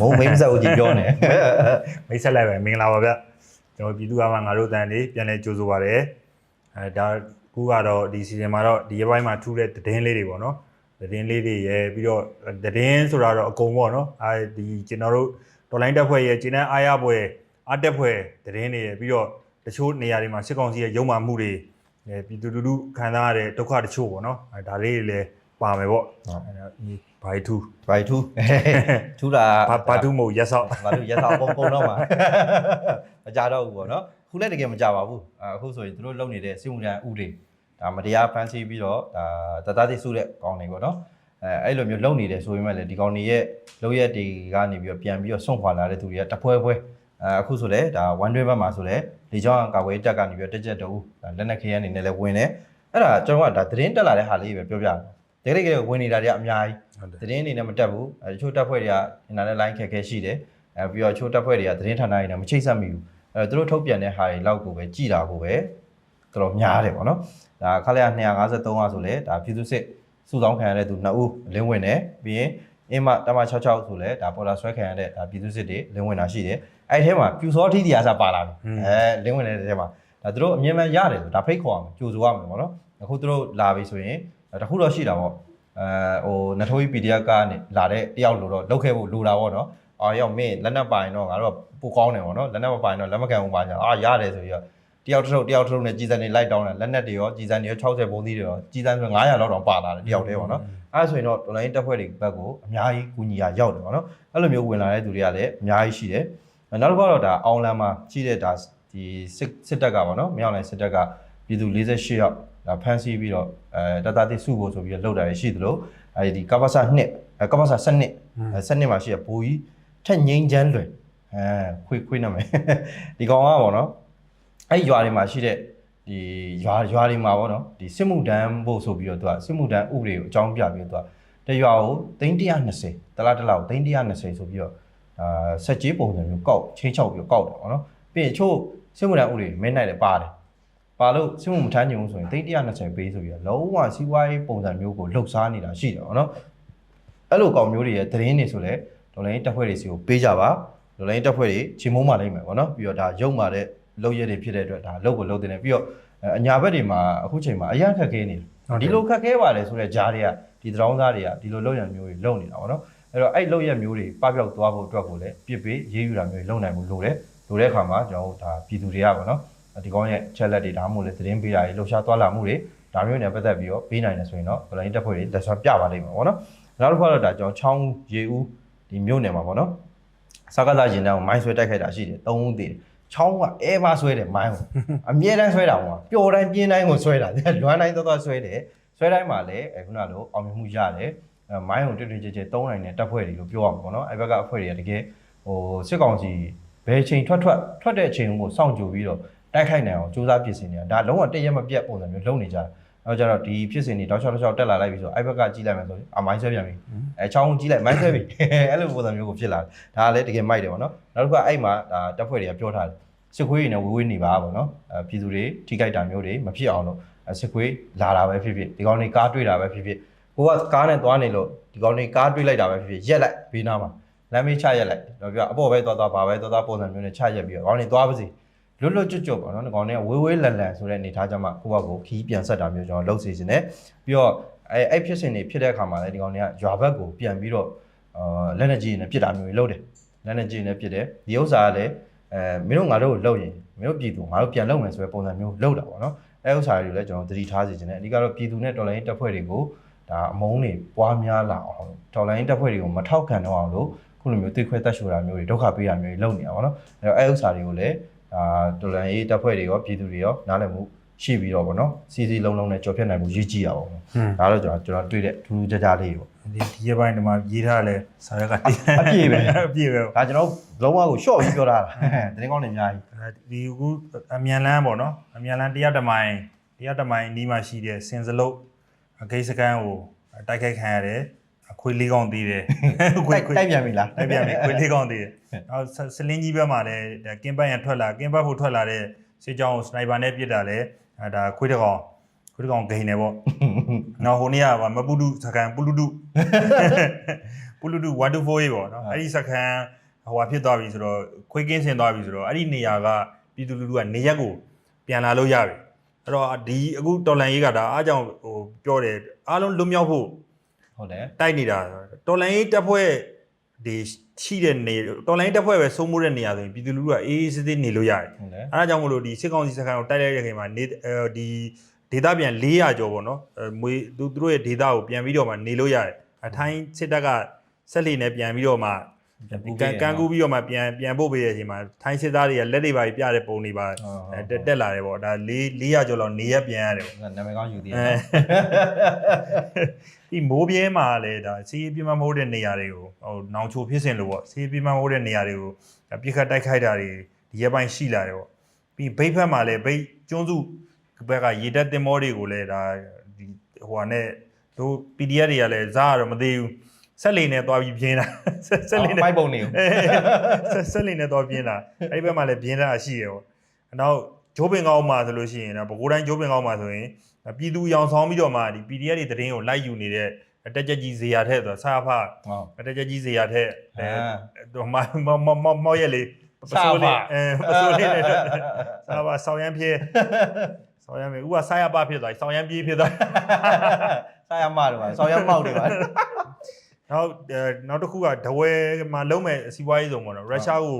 မုံမိမ့်ဆက်ဦးကြီးပြောနေမိတ်ဆက်လိုက်ပဲမင်္ဂလာပါဗျကျွန်တော်ပြည်သူ့အမှငါတို့တန်လေးပြန်လဲကြိုးဆိုပါရယ်အဲဒါကူကတော့ဒီစီဇန်မှာတော့ဒီရက်ပိုင်းမှာထူးတဲ့သတင်းလေးတွေပေါ့နော်သတင်းလေးတွေရယ်ပြီးတော့သတင်းဆိုတာတော့အကုန်ပေါ့နော်အဲဒီကျွန်တော်တို့တော်လိုင်းတက်ဖွဲ့ရဲ့ကျင်းတဲ့အားရပွဲအားတက်ဖွဲ့သတင်းတွေရယ်ပြီးတော့တချို့နေရာတွေမှာစစ်ကောင်စီရဲ့ရုံမှမှုတွေအဲပြည်သူလူထုခံစားရတဲ့ဒုက္ခတချို့ပေါ့နော်အဲဒါလေးတွေလည်းပါမယ်ပေါ့အဲဒါဒီ ဘာထူးဘိုင်ထူးထူးတာဘာဘာထူးမဟုတ်ရက်ဆောက်ဘာလို့ရက်ဆောင်ပုံပုံတော့မှာမကြတော့ဘူးပေါ့နော်ခုလည်းတကယ်မကြပါဘူးအခုဆိုရင်သူတို့လုပ်နေတဲ့စစ်မှုထမ်းဥတွေဒါမတရားဖမ်းဆီးပြီးတော့ဒါတသားသိစုတဲ့ကောင်းနေပေါ့နော်အဲအဲ့လိုမျိုးလုပ်နေတယ်ဆိုပေမဲ့လည်းဒီကောင်တွေရဲ့လုပ်ရက်တွေကနေပြီးတော့ပြန်ပြီးတော့ဆုံးခွာလာတဲ့သူတွေကတပွဲပွဲအဲအခုဆိုလည်းဒါ1 day ဘက်မှာဆိုလည်းလေကြောင်းကာကွယ်တက်ကနေပြီးတော့တက်ချက်တူလက်နက်ခဲယမ်းနေနဲ့လည်းဝင်တယ်အဲ့ဒါကျွန်တော်ကဒါသတင်းတက်လာတဲ့ဟာလေးပဲပြောပြ တယ်တကယ်တကယ်ဝင်နေတာတွေကအများကြီးဟုတ်တယ်သတင်းအနေနဲ့မတက်ဘူးအဲတချို့တက်ဖွဲ့တွေကအင်တာနက်လိုင်းခက်ခဲရှိတယ်အဲပြီးတော့တချို့တက်ဖွဲ့တွေကသတင်းဌာနတွေနဲ့မချိတ်ဆက်မိဘူးအဲသူတို့ထုတ်ပြန်တဲ့ဟာတွေလောက်ကိုပဲကြည်တာကိုပဲတော်တော်များတယ်ပေါ့နော်ဒါခလရ253ကဆိုလဲဒါပြည်သူစစ်စုဆောင်းခံရတဲ့သူ2ဦးလင်းဝင်တယ်ပြီးရင်အင်းမတမ66ဆိုလဲဒါပေါ်လာဆွဲခံရတဲ့ဒါပြည်သူစစ်တွေလင်းဝင်တာရှိတယ်အဲ့ဒီထဲမှာပြူစောထီးတရားစားပါလာတယ်အဲလင်းဝင်တဲ့ထဲမှာဒါသူတို့အမြင်မှန်ရတယ်ဆိုဒါဖိတ်ခေါ်အောင်ကြိုးဆိုရမယ်ပေါ့နော်အခုသူတို့လာပြီဆိုရင်တခုတော့ရှိတာပေါ့ အဲဟိုနထိုးကြီး PDF ကနေလာတဲ့တယောက်လို့တော့လောက်ခဲ့ဖို့လိုတာပေါ့နော်။အာရောက်မင်းလက်နက်ပိုင်တော့ငါတို့ကပိုကောင်းတယ်ပေါ့နော်။လက်နက်မပိုင်တော့လက်မကန်ဘူးပါညာ။အာရတယ်ဆိုပြီးတော့တယောက်တစ်ထုပ်တယောက်တစ်ထုပ်နဲ့ကြီးစံနေလိုက်တောင်းတယ်လက်နက်တွေရောကြီးစံတွေရော60ပုံးသီးတွေရောကြီးစံဆို900လောက်တောင်ပါလာတယ်တယောက်တည်းပေါ့နော်။အဲဒါဆိုရင်တော့တော်လိုင်းတက်ဖွဲ့တွေဘက်ကိုအများကြီးကူညီရရောက်တယ်ပေါ့နော်။အဲ့လိုမျိုးဝင်လာတဲ့သူတွေကလည်းအများကြီးရှိတယ်။နောက်တစ်ခါတော့ဒါအောင်လန်မှာရှိတဲ့ဒါဒီစစ်စစ်တပ်ကပေါ့နော်။မြောက်လိုင်းစစ်တပ်ကပြည်သူ48ယောက် ဒါဖမ်းဆီးပြီးတော့အဲတတတိစုဖို့ဆိုပြီးတော့လှုပ်တာရရှိသလိုအဲဒီကပ္ပစာ2အဲကပ္ပစာ7အဲ7မှာရှိရဘူကြီးထက်ငိမ့်ချမ်းလွယ်အဲခွေးခွေးနာမည်ဒီကောင်ကပေါ့နော်အဲ့ရွာတွေမှာရှိတဲ့ဒီရွာရွာတွေမှာပေါ့နော်ဒီစစ်မှုတန်းဖို့ဆိုပြီးတော့သူကစစ်မှုတန်းဥပဒေကိုအကြောင်းပြပြီးတော့သူကတရွာကို320တလားတလားကို320ဆိုပြီးတော့အာဆက်ကြီးပုံစံမျိုးကောက်ချင်းချောက်ပြီးတော့ကောက်တယ်ပေါ့နော်ပြီးရင်ချို့စစ်မှုတန်းဥပဒေမင်းနိုင်လည်းပါတယ် ပါလို့စစ်မှုမထမ်းချင်ဘူးဆိုရင်320ပေးဆိုပြီးတော့လုံးဝစီးပွားရေးပုံစံမျိုးကိုလှုပ်ရှားနေတာရှိတယ်ပေါ့နော်အဲ့လိုကောင်မျိုးတွေရဲ့သတင်းတွေဆိုလဲဒေါ်လာရင်းတက်ဖွဲ့တွေစီကိုပေးကြပါဒေါ်လာရင်းတက်ဖွဲ့တွေချိန်မုံးမှလိမ့်မယ်ပေါ့နော်ပြီးတော့ဒါရုံမာတဲ့လောက်ရက်တွေဖြစ်တဲ့အတွက်ဒါလောက်ကိုလောက်တင်တယ်ပြီးတော့အညာဘက်တွေမှာအခုချိန်မှာအရန်ခက်ခဲနေတယ်ဒီလိုခက်ခဲပါလေဆိုတဲ့ဂျားတွေကဒီသတောင်းသားတွေကဒီလိုလောက်ရမျိုးတွေလုံနေတာပေါ့နော်အဲ့တော့အဲ့လောက်ရက်မျိုးတွေပပျောက်သွားဖို့အတွက်ကိုလည်းပြစ်ပေးရေးယူတာမျိုးတွေလုံနိုင်မှုလိုတယ်လိုတဲ့အခါမှာကျွန်တော်တို့ဒါပြည်သူတွေကပေါ့နော် ဒီကောင်းရဲ့ chat လက်တွေဒါမှမဟုတ်လေသတင်းပေးတာတွေလှုပ်ရှားသွားလာမှုတွေဒါမျိုးနဲ့ပတ်သက်ပြီးတော့ပေးနိုင်တယ်ဆိုရင်တော့ online တက်ဖွဲ့တွေလက်ဆွဲပြပါလိမ့်မယ်ပေါ့နော်နောက်တစ်ခါတော့ဒါကျွန်တော်ချောင်းရေဦးဒီမြို့နယ်မှာပေါ့နော်စကားသားရင်တန်းကိုမိုင်းဆွဲတိုက်ခိုက်တာရှိတယ်၃ဦးသေးတယ်ချောင်းကအဲပါဆွဲတယ်မိုင်းကိုအမြဲတမ်းဆွဲတာပေါ့ပျော်တိုင်းပြင်းတိုင်းကိုဆွဲတာလွမ်းတိုင်းသွားသွားဆွဲတယ်ဆွဲတိုင်းမှာလည်းအခုနလိုအောင်မြင်မှုရတယ်အဲမိုင်းကိုတွင်တွင်ကြဲကြဲသုံးနိုင်တဲ့တပ်ဖွဲ့တွေလို့ပြောရမှာပေါ့နော်အဲဘက်ကအဖွဲ့တွေကတကယ်ဟိုစစ်ကောင်စီဘယ်ချိန်ထွက်ထွက်ထွက်တဲ့အချိန်ကိုစောင့်ကြိုပြီးတော့ တိုက်ခိုက်နိုင်အောင်စူးစမ်းပြင်ဆင်နေတာဒါလုံးဝတည့်ရက်မပြတ်ပုံစံမျိုးလုပ်နေကြတယ်။နောက်ကြတော့ဒီဖြစ်စဉ်တွေတောက်ချောက်တောက်ချောက်တက်လာလိုက်ပြီဆိုတော့အဲ့ဘက်ကကြီးလိုက်မယ်ဆိုရင်အမိုင်းဆွဲပြန်ပြီ။အဲချောင်းကြီးလိုက်မိုင်းဆွဲပြီ။အဲ့လိုပုံစံမျိုးကိုဖြစ်လာတယ်။ဒါကလည်းတကယ်မိုက်တယ်ပေါ့နော်။နောက်တစ်ခါအဲ့မှာဒါတက်ဖွဲ့တွေကပြောထားတယ်။စစ်ခွေးတွေနဲ့ဝေးဝေးနေပါပေါ့နော်။အဲပြည်သူတွေထိခိုက်တာမျိုးတွေမဖြစ်အောင်လို့စစ်ခွေးလာတာပဲဖြစ်ဖြစ်ဒီကောင်တွေကားတွေ့တာပဲဖြစ်ဖြစ်ကိုကကားနဲ့သွားနေလို့ဒီကောင်တွေကားတွေ့လိုက်တာပဲဖြစ်ဖြစ်ရက်လိုက်ဘေးနားမှာလမ်းမေးချရက်လိုက်တော့ပြအပေါ်ပဲသွားသွားပါပဲသွားသွားပုံစံမျိုးနဲ့ချရက်ပြီးတော့ကောင်တွေသွားပါစေ လွတ်လွတ်ကျွတ်ကျွတ်ပေါ့နော်ဒီကောင်တွေကဝေးဝေးလန်လန်ဆိုတဲ့အနေထားကြမှာကိုယ့်ဘက်ကိုခီးပြန်ဆက်တာမျိုးကျွန်တော်လုပ်စီခြင်းနဲ့ပြီးတော့အဲအဲ့ဖြစ်စဉ်တွေဖြစ်တဲ့အခါမှာလည်းဒီကောင်တွေကရွာဘက်ကိုပြန်ပြီးတော့အာလက်နေကြီးနဲ့ပြစ်တာမျိုးတွေလုပ်တယ်လက်နေကြီးနဲ့ပြစ်တယ်ဒီဥစ္စာကလည်းအဲမင်းတို့ငါတို့ကိုလုပ်ရင်မင်းတို့ပြည်သူငါတို့ပြန်လုပ်မယ်ဆိုတဲ့ပုံစံမျိုးလုပ်တာပေါ့နော်အဲဥစ္စာတွေလည်းကျွန်တော်သတိထားစီခြင်းနဲ့အဓိကတော့ပြည်သူနဲ့တော်လိုင်းတပ်ဖွဲ့တွေကိုဒါအမုန်းတွေပွားများလာအောင်တော်လိုင်းတပ်ဖွဲ့တွေကိုမထောက်ခံတော့အောင်လို့ခုလိုမျိုးတိတ်ခွဲတက်ရှိုတာမျိုးတွေဒုက္ခပေးတာမျိုးတွေလုပ်နေတာပေါ့နော်အဲတော့အဲဥစ္စာတွေကိုလည်း အာတော်လန်ရေးတပ်ဖွဲ့တွေရောပြည်သူတွေရောနားလည်မှုရှိပြီးတော့ဗောနော်စီစီလုံးလုံးနဲ့ကြော်ဖြတ်နိုင်မှုရည်ကြည်ရပါဘောဟွန်းဒါတော့ကျွန်တော်ကျွန်တော်တွေ့တဲ့ထူးထူးခြားခြားလေးပေါ့ဒီဒီရက်ပိုင်းဒီမှာရေးထားလဲစာရွက်ကတည်းအပြည့်ပဲအပြည့်ပဲဒါကျွန်တော်လုံးဝကိုရှော့ပြီးပြောတာတင်းကောင်းနေအများကြီးဒီခုအမြန်လန်းပေါ့နော်အမြန်လန်းတရားတမိုင်တရားတမိုင်နီးမှရှိတဲ့စင်စလုတ်အကိစ္စကန်းကိုတိုက်ခိုက်ခံရတယ်အ ခွေးလေးကောင်သေးတယ်တိုက်တိုက်ပြန်ပြီလားတိုက်ပြန်ပြီခွေးလေးကောင်သေးတယ်နောက်ဆစလင်းကြီးဘက်မှာလည်းဒါကင်းပတ်ရန်ထွက်လာကင်းပတ်ဖို့ထွက်လာတဲ့စစ်ကြောင်းကိုစနိုက်ပါနဲ့ပစ်တာလဲအဲဒါခွေးတစ်ကောင်ခွေးတစ်ကောင်ဂိန်တယ်ပေါ့နောက်ဟိုနေ့ကဗာမပုတုစကန်ပုလူတုပုပုလူတူ124ရေးပေါ့နော်ဟုတ်အဲ့ဒီစခန်းဟိုဟာဖြစ်သွားပြီဆိုတော့ခွေးကင်းဆင်သွားပြီဆိုတော့အဲ့ဒီနေရာကပြည်သူလူထုကနေရက်ကိုပြန်လာလို့ရပြီအဲ့တော့ဒီအခုတော်လန်ရေးကဒါအားကြောင့်ဟိုပြောတယ်အားလုံးလွတ်မြောက်ဖို့ ဟုတ်တယ်တိုက်နေတာတော်လိုင်းရေးတပ်ဖွဲ့ဒီရှိတဲ့နေတော်လိုင်းတပ်ဖွဲ့ပဲစိုးမိုးတဲ့နေရာဆိုရင်ပြည်သူလူထုကအေးအေးဆေးဆေးနေလို့ရတယ်ဟုတ်တယ်အဲဒါကြောင့်မလို့ဒီစစ်ကောင်စီစခန်းကိုတိုက်လိုက်တဲ့ချိန်မှာနေအဲဒီဒေတာပြန်400ကျော်ပေါ့နော်အဲမွေသူသူတို့ရဲ့ဒေတာကိုပြန်ပြီးတော့မှနေလို့ရတယ်အထိုင်းစစ်တပ်ကဆက်လီနဲ့ပြန်ပြီးတော့မှ ကန်ကန်ကူးပြီးတော့မှပြန်ပြန်ပို့ပေးတဲ့အချိန်မှာထိုင်းစစ်သားတွေကလက်တွေပါပြတဲ့ပုံတွေပါအဲတက်တက်လာတယ်ပေါ့ဒါ4 400ကျော်လောက်နေရပြန်ရတယ်ပေါ့နာမည်ကောင်းယူသေးတအဲယ်ဒီမိုးပြဲမှာလည်းဒါစီးပြင်းမမိုးတဲ့နေရာတွေကိုဟိုနောင်ချိုဖြစ်စဉ်လို့ပေါ့စီးပြင်းမမိုးတဲ့နေရာတွေကိုပြစ်ခတ်တိုက်ခိုက်တာတွေဒီရက်ပိုင်းရှိလာတယ်ပေါ့ပြီးဘိတ်ဖက်မှာလည်းဘိတ်ကျွန်းစုဘက်ကရေတက်တင်မောတွေကိုလည်းဒါဒီဟိုဟာနဲ့တို့ PDF တွေကလည်းဇာတ်ကတော့မသေးဘူး ဆက်လီနဲ့သွားပြီးပြင်းတာဆက်ဆက်လီနဲ့မိုက်ပုံနေကိုဆက်ဆက်လီနဲ့သွားပြင်းတာအဲ့ဒီဘက်မှာလည်းပြင်းတာရှိတယ်ပေါ့နောက်ဂျိုးပင်ကောင်းမှာဆိုလို့ရှိရင်တော့ဘကိုးတိုင်းဂျိုးပင်ကောင်းမှာဆိုရင်ပြည်သူရောင်ဆောင်ပြီးတော့မှဒီ PDF တွေတရင်ကိုလိုက်ယူနေတဲ့တက်ကြကြီးဇေယျထက်ဆိုဆာဖဟုတ်တက်ကြကြီးဇေယျထက်အဲအာတော့မမမမမောက်ရက်လေးပစိုးလေးအဲပစိုးလေးနဲ့ဆာဖဆောင်းရမ်းပြေဆောင်းရမ်းပြေဥကဆာရပဖြစ်သွားဆောင်းရမ်းပြေးဖြစ်သွားစာရမတွေပါဆောင်းရမောက်တွေပါ နောက်နောက်တစ်ခုကဒဝဲမှာလုံးမဲ့စီးပွားရေးစုံပေါ့နော်ရုရှားကို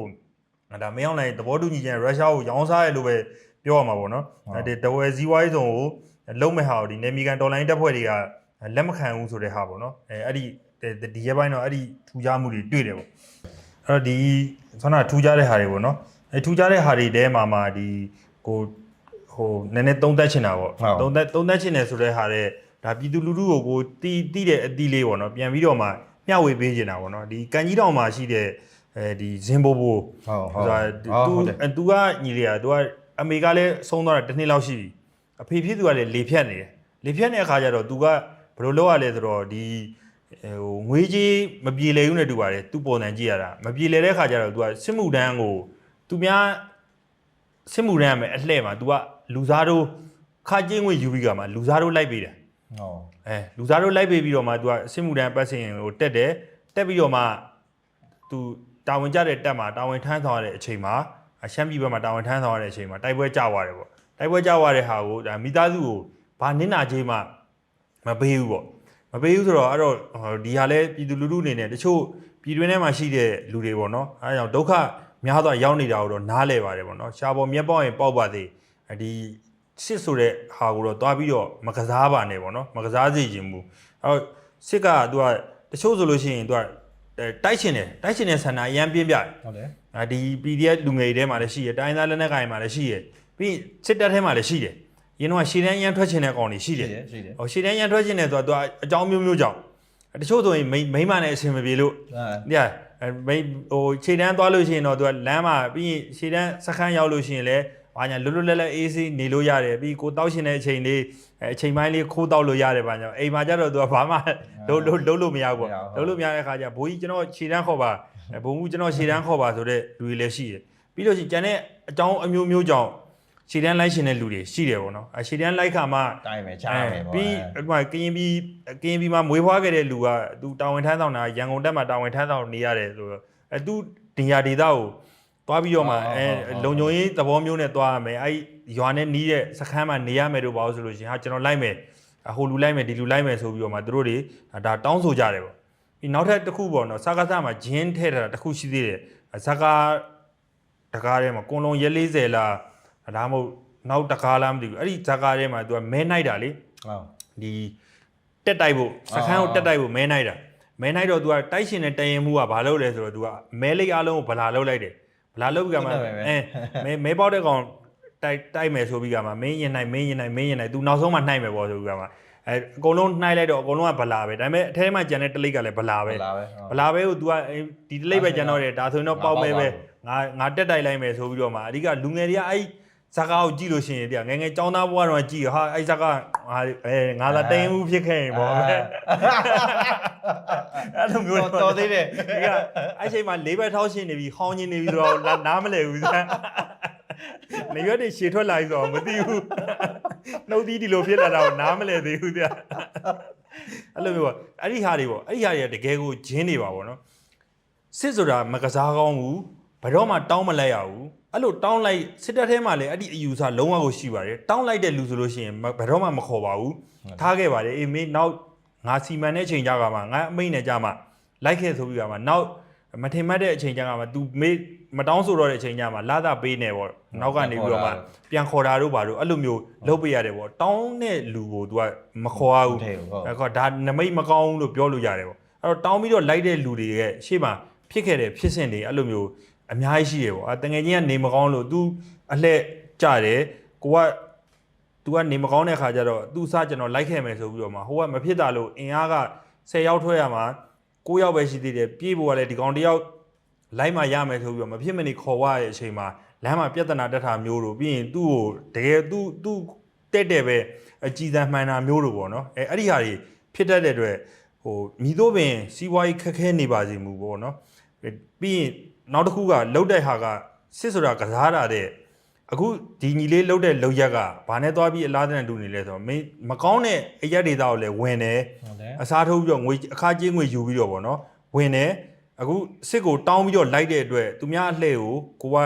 ဒါမင်းအောင်လိုက်သဘောတူညီချက်ရုရှားကိုရောင်းစားရလို့ပဲပြောရမှာပေါ့နော်ဒီဒဝဲစီးပွားရေးစုံကိုလုံးမဲ့ဟာကိုဒီနေမီကန်ဒေါ်လာတပ်ဖွဲ့တွေကလက်မခံဘူးဆိုတဲ့ဟာပေါ့နော်အဲအဲ့ဒီဒီရက်ပိုင်းတော့အဲ့ဒီထူးခြားမှုတွေတွေ့တယ်ပေါ့အဲ့တော့ဒီဆောနာထူးခြားတဲ့ဟာတွေပေါ့နော်အဲထူးခြားတဲ့ဟာတွေတဲမှာမှာဒီကိုဟိုနည်းနည်းသုံးသက်ချင်တာပေါ့သုံးသက်သုံးသက်ချင်တယ်ဆိုတဲ့ဟာတဲ့ ဒါပြည်သူလူထုကိုကိုတီးတီးတဲ့အတီးလေးပေါ့နော်ပြန်ပြီးတော့မှမျှဝေပေးနေတာပေါ့နော်ဒီကန်ကြီးတောင်မှာရှိတဲ့အဲဒီဇင်ဘိုဘိုဟုတ်ဟုတ်ဒါသူဟုတ်တယ်သူကညီလေးကသူကအမေကလည်းဆုံးသွားတာတစ်နှစ်လောက်ရှိပြီအဖေဖြစ်သူကလည်းလေဖြတ်နေတယ်လေဖြတ်နေတဲ့အခါကျတော့သူကဘယ်လိုလုပ်ရလဲဆိုတော့ဒီဟိုငွေကြီးမပြေလည်ဘူးနဲ့တူပါတယ်သူပုံစံကြည့်ရတာမပြေလည်တဲ့အခါကျတော့သူကစစ်မှုတန်းကိုသူများစစ်မှုတန်းရမယ်အလှဲ့မှာ तू ကလူစားတို့ခါကျင်းဝင်ယူပြီးကမှလူစားတို့လိုက်ပေးတယ် ဟုတ်အဲလူစားတို့လိုက်ပေးပြီးတော့မှ तू ကစစ်မှုတန်းပတ်စင်ကိုတက်တယ်တက်ပြီးတော့မှ तू တာဝန်ကျတဲ့တက်မှာတာဝန်ထမ်းဆောင်ရတဲ့အချိန်မှာအရှမ်းပြည်ဘက်မှာတာဝန်ထမ်းဆောင်ရတဲ့အချိန်မှာတိုက်ပွဲကြွားတယ်ပေါ့တိုက်ပွဲကြွားတဲ့ဟာကိုဒါမိသားစုကိုဘာနစ်နာကြေးမှမပေးဘူးပေါ့မပေးဘူးဆိုတော့အဲ့တော့ဟိုဒီဟာလဲပြည်သူလူထုအနေနဲ့တချို့ပြည်တွင်းထဲမှာရှိတဲ့လူတွေပေါ့နော်အဲဒါကြောင့်ဒုက္ခများစွာရောက်နေတာကိုတော့နားလဲပါတယ်ပေါ့နော်ရှားပေါ်မျက်ပေါက်ရင်ပေါက်ပါသေးဒီ စစ်ဆိုတဲ့ဟာကိုတော့တွားပြီးတော့မကစားပါနဲ့ပေါ့နော်မကစားစေချင်ဘူးအဲ့တော့စစ်ကသူကတချို့ဆိုလို့ရှိရင်သူကတိုက်ချင်တယ်တိုက်ချင်တဲ့ဆန္ဒအရန်ပြင်းပြတယ်ဟုတ်တယ်အာဒီ PDF လူငယ်တွေထဲမှာလည်းရှိတယ်တိုင်းသားလက်နက်ကိုင်မှာလည်းရှိတယ်ပြီးရင်စစ်တပ်ထဲမှာလည်းရှိတယ်ရင်းတော့ရှေ့တန်းရန်ထွက်ချင်တဲ့ကောင်တွေရှိရှိတယ်တယ်ရှိတယ်ဟိုရှေ့တန်းရန်ထွက်ချင်တယ်ဆိုတော့သူကအကြောင်းမျိုးမျိုးကြောင့်တချို့ဆိုရင်မိမိန်းမနဲ့အဆင်မပြေလို့အဲညအဲမိဟိုခြေတန်းသွားလို့ရှိရင်တော့သူကလမ်းမှာပြီးရင်ခြေတန်းစခန်းရောက်လို့ရှိရင်လည်း ဘာညာလွတ်လွတ်လပ်လပ်အေးဆေးနေလို့ရတယ်ပြီးကိုတောက်ရှင်တဲ့အချိန်လေးအဲအချိန်ပိုင်းလေးခိုးတောက်လို့ရတယ်ဘာညာအိမ်မှာကျတော့သူကဘာမှလုံးလုံးလုံးလို့မရဘူးပေါ့လုံးလို့မရတဲ့ခါကျဘိုးကြီးကျွန်တော်ခြေတန်းခေါ်ပါအဲဘုံမှုကျွန်တော်ခြေတန်းခေါ်ပါဆိုတဲ့လူတွေလည်းရှိတယ်ပြီးလို့ရှိရင်ကျန်တဲ့အကြောင်းအမျိုးမျိုးကြောင့်ခြေတန်းလိုက်ရှင်တဲ့လူတွေရှိတယ်ပေါ့နော်အဲခြေတန်းလိုက်ခါမှတိုင်းမယ်ချားမယ်ပေါ့ပြီးဥပမာကရင်ပြည်ကရင်ပြည်မှာမွေးဖွားခဲ့တဲ့လူကသူတာဝန်ထမ်းဆောင်တာရန်ကုန်တက်မှာတာဝန်ထမ်းဆောင်နေရတယ်ဆိုတော့အဲသူဒင်ယာဒေတာကို သွားပြီးတော့မှအဲလုံခြုံရေးသဘောမျိုးနဲ့သွားရမယ်အဲရွာနဲ့နီးတဲ့စခန်းမှာနေရမယ်တို့ပါလို့ဆိုလို့ရှိရင်ဟာကျွန်တော်လိုက်မယ်ဟိုလူလိုက်မယ်ဒီလူလိုက်မယ်ဆိုပြီးတော့မှသူတို့တွေဒါတောင်းဆိုကြတယ်ပေါ့ပြီးနောက်ထပ်တစ်ခုပေါ့နော်စကားစမှာဂျင်းထဲထားတာတစ်ခုရှိသေးတယ်စကားတကားထဲမှာကွန်လုံးရဲ40လားဒါမှမဟုတ်နောက်တကားလားမသိဘူးအဲ့ဒီဇာကားထဲမှာသူကမဲနိုင်တာလေဟုတ်ဒီတက်တိုက်ဖို့စခန်းကိုအာတက်တိုက်ဖို့မဲနိုင်တာမဲနိုင်တော့ तू ကတိုက်ရှင်တဲ့တရင်မှုကဘာလုပ်လဲဆိုတော့ तू ကမဲလိတ်အားလုံးကိုဗလာလုပ်လိုက်တယ်ဗ လာလုပ်ပြီးကမှဟုတ်တယ်ပဲအဲမဲမဲပေါက်တဲ့ကောင်တိုက်တိုက်မယ်ဆိုပြီးကမှမင်းရင်နိုင်မင်းရင်နိုင်မင်းရင်နိုင် तू နောက်ဆုံးမှနှိုက်မယ်ပေါ့ဆိုပြီးကမှအဲအကုန်လုံးနှိုက်လိုက်တော့အကုန်လုံးကဗလာပဲဒါပေမဲ့အထဲမှာကျန်တဲ့တလိပ်ကလည်းဗလာပဲလာပဲဗလာပဲကို तू ကအေးဒီတလိပ်ပဲကျန်တော့တယ်ဒါဆိုရင်တော့ပေါက်မဲပဲငါငါတက်တိုက်လိုက်မယ်ဆိုပြီးတော့မှအဓိကလူငယ်တွေကအဲ့ ဇာကာကိုကြည့်လို့ရှိရင်တရားငယ်ငယ်ចောင်းသားဘွားတော့ကြည့်ရဟာအဲ့ဇာကာငါအဲငါသာတရင်မှုဖြစ်ခဲ့ရင်ပေါ့အဲ့လိုမျိုးတော်တော်သေးတယ်ဒီကအဲ့ချိန်မှာလေးဘက်ထောက်ရှင်နေပြီဟောင်းနေနေပြီဆိုတော့နာနားမလဲဘူးစမ်းနေရွက်တွေရှည်ထွက်လာပြီဆိုတော့မသိဘူးနှုတ်သီးဒီလိုဖြစ်လာတာကိုနားမလဲသေးဘူးတဲ့အဲ့လိုမျိုးပေါ့အဲ့ဒီဟာတွေပေါ့အဲ့ဒီဟာတွေကတကယ်ကိုဂျင်းနေပါပေါ့နော်စစ်ဆိုတာမကစားကောင်းဘူးဘယ်တော့မှတောင်းမလိုက်ရဘူး အဲ့လိုတောင်းလိုက်စစ်တပ်ထဲမှာလည်းအဲ့ဒီအယူဆလုံးဝကိုရှိပါတယ်တောင်းလိုက်တဲ့လူဆိုလို့ရှိရင်မဘယ်တော့မှမခေါ်ပါဘူးထားခဲ့ပါတယ်အေးမင်းနောက်ငါစီမံတဲ့အချိန်ကြကမှငါအမိတ်နဲ့ကြမှာလိုက်ခဲ့ဆိုပြီးကမှနောက်မထင်မှတ်တဲ့အချိန်ကြကမှ तू မေးမတောင်းဆိုတော့တဲ့အချိန်ကြမှာလာတာပေးနေပေါ့နောက်ကနေပြီးတော့မှပြန်ခေါ်တာတို့ဘာတို့အဲ့လိုမျိုးလုပ်ပေးရတယ်ပေါ့တောင်းတဲ့လူကို तू ကမခေါ်ရဘူးထဲဟုတ်အဲ့တော့ဒါနမိတ်မကောင်းဘူးလို့ပြောလို့ရတယ်ပေါ့အဲ့တော့တောင်းပြီးတော့လိုက်တဲ့လူတွေရဲ့ရှေ့မှာဖြစ်ခဲ့တဲ့ဖြစ်စဉ်တွေအဲ့လိုမျိုး အများကြီးရှိတယ်ပေါ့အဲတငယ်ချင်းကနေမကောင်းလို့ तू အလှဲ့ကြတယ်ကိုက तू ကနေမကောင်းတဲ့ခါကျတော့ तू စကျွန်တော်လိုက်ခဲ့မယ်ဆိုပြီးတော့မှဟိုကမဖြစ်တာလို့အင်အားက10ယောက်ထွက်ရမှာ9ယောက်ပဲရှိသေးတယ်ပြေးဖို့ကလည်းဒီကောင်တစ်ယောက်လိုက်မှရမယ်ဆိုပြီးတော့မဖြစ်မနေခေါ်ရတဲ့အချိန်မှာလမ်းမှာပြဿနာတက်တာမျိုးတို့ပြီးရင်သူ့ကိုတကယ်သူ့သူ့တက်တယ်ပဲအကြည်စံမှန်တာမျိုးတို့ပေါ့နော်အဲအဲ့ဒီဟာတွေဖြစ်တတ်တဲ့အတွက်ဟိုမြည်တော့ပင်စီးပွားရေးခက်ခဲနေပါစေမူပေါ့နော်အဲ ပြီးရင်နောက်တစ်ခုကလှုပ်တဲ့ဟာကစစ်ဆိုတာကစားတာတဲ့အခုဒီညီလေးလှုပ်တဲ့လှုပ်ရက်ကဘာနဲ့သွားပြီးအလားတန်တူနေလဲဆိုတော့မင်းမကောင်းတဲ့အရက်ဒေတာကိုလည်းဝင်တယ်ဟုတ်တယ်အစားထိုးပြီးတော့ငွေအခါချင်းငွေယူပြီးတော့ဗောနော်ဝင်တယ်အခုစစ်ကိုတောင်းပြီးတော့လိုက်တဲ့အတွက်သူများအလှဲ့ကိုကိုက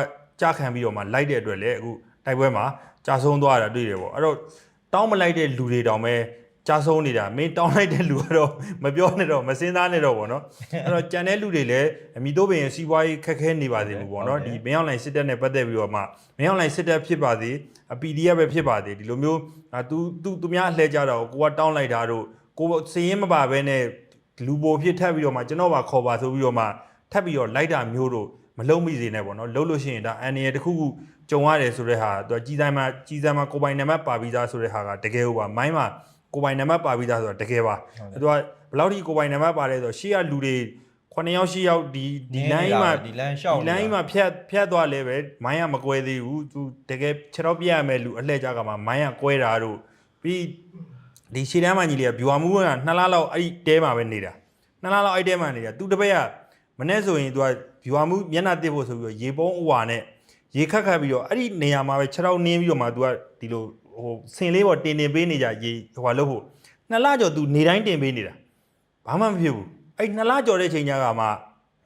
ကြားခံပြီးတော့မှလိုက်တဲ့အတွက်လည်းအခုတိုက်ပွဲမှာကြာဆုံးသွားတာတွေ့တယ်ဗောအဲ့တော့တောင်းမလိုက်တဲ့လူတွေတောင်ပဲ ကြာဆုံးနေတာမင်းတောင်းလိုက်တဲ့လူကတော့မပြောနဲ့တော့မစင်းသားနဲ့တော့ဗောနော်အဲ့တော့ကြံတဲ့လူတွေလည်းအမိတို့ပင်စီးပွားရေးခက်ခဲနေပါစေဘူးဗောနော်ဒီမင်းအောင်လိုင်းစစ်တပ်နဲ့ပတ်သက်ပြီးတော့မှမင်းအောင်လိုင်းစစ်တပ်ဖြစ်ပါစေအ PDF ပဲဖြစ်ပါစေဒီလိုမျိုးအာ तू तू သူများအလှဲ့ကြတော့ကိုကတောင်းလိုက်တာတို့ကိုစည်ရင်မပါဘဲနဲ့လူပိုဖြစ်ထပ်ပြီးတော့မှကျွန်တော်ပါခေါ်ပါဆိုပြီးတော့မှထပ်ပြီးတော့လိုက်တာမျိုးတို့မလုံးမိစေနဲ့ပေါ့နော်လုံးလို့ရှိရင်ဒါအန်ရတစ်ခုခုကြုံရတယ်ဆိုတဲ့ဟာသူကြီးဆိုင်မှာကြီးဆိုင်မှာကိုပိုင်နံပါတ်ပါပြီးသားဆိုတဲ့ဟာကတကယ်ဟုတ်ပါမိုင်းမှာ ကိုပိုင်နံပါတ်ပါပြီးသားဆိုတာတကယ်ပါသူကဘယ်လောက်ထိကိုပိုင်နံပါတ်ပါလဲဆိုတော့ရှေ့ကလူတွေ9ယောက်10ယောက်ဒီဒီလိုင်းမှာဒီလမ်းလျှောက်ဒီလိုင်းမှာဖြတ်ဖြတ်သွားလဲပဲမိုင်းကမကွဲသေးဘူးသူတကယ်ခြေတော့ပြရမယ်လူအလှည့်ကြကမှမိုင်းကကွဲတာတို့ပြီးဒီရှေ့တန်းမှာညီလေးကဘီဝါမူးကနှစ်လလောက်အဲ့ဒီတဲမှာပဲနေတာနှစ်လလောက်အဲ့တဲမှာနေတာသူတပည့်ကမနေ့ဆိုရင်သူကဘီဝါမူးမျက်နှာတစ်ဖို့ဆိုပြီးတော့ရေပုံးဥဝါနဲ့ရေခတ်ခတ်ပြီးတော့အဲ့ဒီနေရာမှာပဲခြေထောက်နင်းပြီးတော့မှသူကဒီလို ဟိုဆင်လေးပေါ်တင်တင်ပေးနေကြရေဟိုဟာလို့ဖို့နှစ်လကျော်သူနေတိုင်းတင်ပေးနေတာဘာမှမဖြစ်ဘူးအဲ့နှစ်လကျော်တဲ့ချိန်ကြကမှ